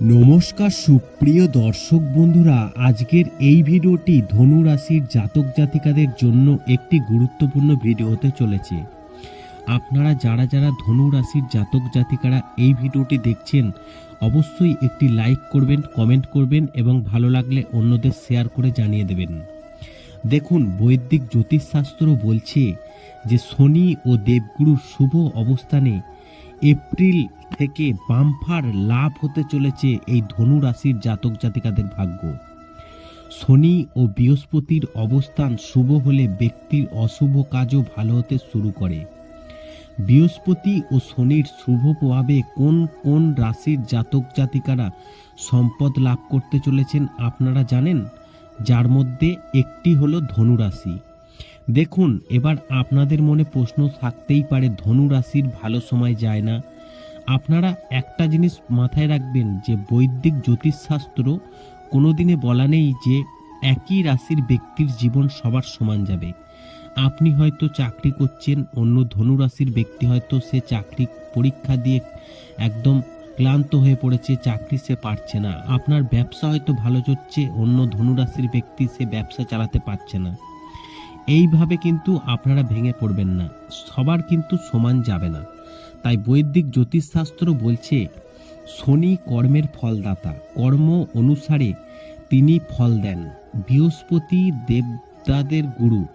নমস্কার সুপ্রিয় দর্শক বন্ধুরা, আজকের এই ভিডিওটি ধনু রাশির জাতক জাতিকাদের জন্য একটি গুরুত্বপূর্ণ ভিডিও হতে চলেছে। আপনারা যারা যারা ধনু রাশির জাতক জাতিকারা এই ভিডিওটি দেখছেন, অবশ্যই একটি লাইক করবেন, কমেন্ট করবেন এবং ভালো লাগলে অন্যদের শেয়ার করে জানিয়ে দেবেন। দেখুন, বৈদিক জ্যোতিষশাস্ত্র বলছে যে শনি ও দেবগুরুর শুভ অবস্থানে এপ্রিল থেকে বাম্পার লাভ হতে চলেছে এই ধনু রাশির জাতক জাতিকাদের ভাগ্য। শনি ও বৃহস্পতির অবস্থান শুভ হলে ব্যক্তির অশুভ কাজও ভালো হতে শুরু করে। বৃহস্পতি ও শনির শুভ প্রভাবে কোন কোন রাশির জাতক জাতিকারা সম্পদ লাভ করতে চলেছেন আপনারা জানেন? যার মধ্যে একটি হলো ধনু রাশি দেখুন, এবার আপনাদের মনে প্রশ্ন থাকতেই পারে, ধনু রাশির ভালো সময় যায় না। আপনারা একটা জিনিস মাথায় রাখবেন যে, বৈদিক জ্যোতিষশাস্ত্র কোনোদিনে বলা নেই যে, একই রাশির ব্যক্তির জীবন সবার সমান যাবে। আপনি হয়তো চাকরি করছেন, অন্য ধনু রাশির ব্যক্তি হয়তো সে চাকরি পরীক্ষা দিয়ে একদম ক্লান্ত হয়ে পড়েছে, চাকরি সে পারছে না। আপনার ব্যবসা হয়তো ভালো চলছে, অন্য ধনু রাশির ব্যক্তি সে ব্যবসা চালাতে পারছে না। এইভাবে কিন্তু আপনারা ভেঙে পড়বেন না। সবার কিন্তু সমান যাবে না। তাই বৈদিক জ্যোতিষশাস্ত্র বলছে, শনি কর্মের ফলদাতা, কর্ম অনুসারে তিনি ফল দেন। বৃহস্পতি দেবতাদের গুরু,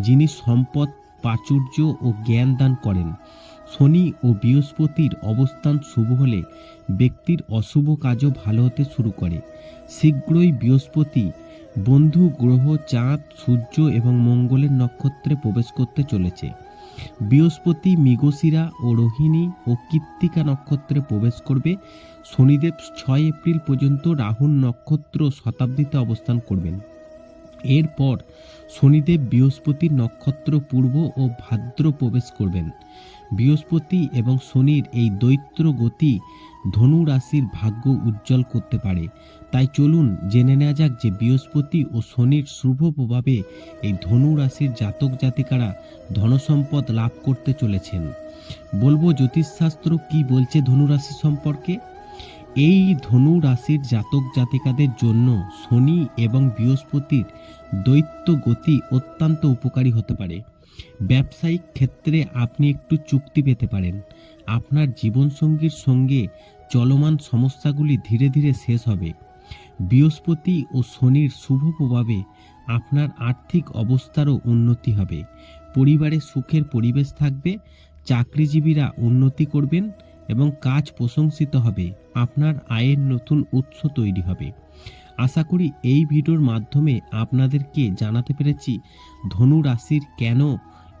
যিনি সম্পদ, প্রাচুর্য ও জ্ঞান দান করেন। শনি ও বৃহস্পতির অবস্থান শুভ হলে ব্যক্তির অশুভ কাজও ভালো হতে শুরু করে। শীঘ্রই বৃহস্পতি বন্ধু, গ্রহ, চাঁদ, সূর্য এবং মঙ্গলের নক্ষত্রে প্রবেশ করতে চলেছে। বৃহস্পতি, মৃগশিরা ও রোহিণী ও কৃত্তিকা নক্ষত্রে প্রবেশ করবে। শনিদেব ছয় এপ্রিল পর্যন্ত রাহুল নক্ষত্র শতাব্দীতে অবস্থান করবেন। এরপর শনিদেব বৃহস্পতির নক্ষত্র পূর্ব ও ভাদ্র প্রবেশ করবেন। বৃহস্পতি এবং শনির এই দৈত্র গতি ধনু রাশির ভাগ্য উজ্জ্বল করতে পারে। তাই চলুন জেনে নেওয়া যাক যে বৃহস্পতি ও শনির শুভ প্রভাবে এই ধনু রাশির জাতক জাতিকারা ধনসম্পদ লাভ করতে চলেছেন। বলব জ্যোতিষশাস্ত্র কি বলছে ধনু রাশি সম্পর্কে? এই ধনু রাশির জাতক জাতিকাদের জন্য শনি এবং বৃহস্পতির দৈত্য গতি অত্যন্ত উপকারী হতে পারে। ব্যবসায়িক ক্ষেত্রে আপনি একটু চুক্তি পেতে পারেন। আপনার জীবনসঙ্গীর সঙ্গে চলমান সমস্যাগুলি ধীরে ধীরে শেষ হবে। বৃহস্পতি ও শনির শুভ প্রভাবে আপনার আর্থিক অবস্থারও উন্নতি হবে। পরিবারে সুখের পরিবেশ থাকবে, চাকরিজীবীরা উন্নতি করবেন এবং কাজ প্রশংসিত হবে। আপনার আয়ের নতুন উৎস তৈরি হবে। আশা করি এই ভিডিওর মাধ্যমে আপনাদেরকে জানাতে পেরেছি ধনু রাশির কেন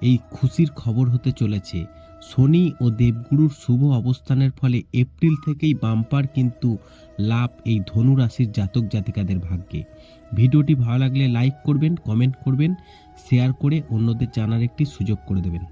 এই খুশির খবর হতে চলেছে। শনি ও দেবগুরুর শুভ অবস্থানের ফলে এপ্রিল থেকেই বাম্পার কিন্তু লাভ এই ধনু রাশির জাতক জাতিকাদের ভাগ্যে। ভিডিওটি ভালো লাগলে লাইক করবেন, কমেন্ট করবেন, শেয়ার করে অন্যদের জানার একটি সুযোগ করে দেবেন।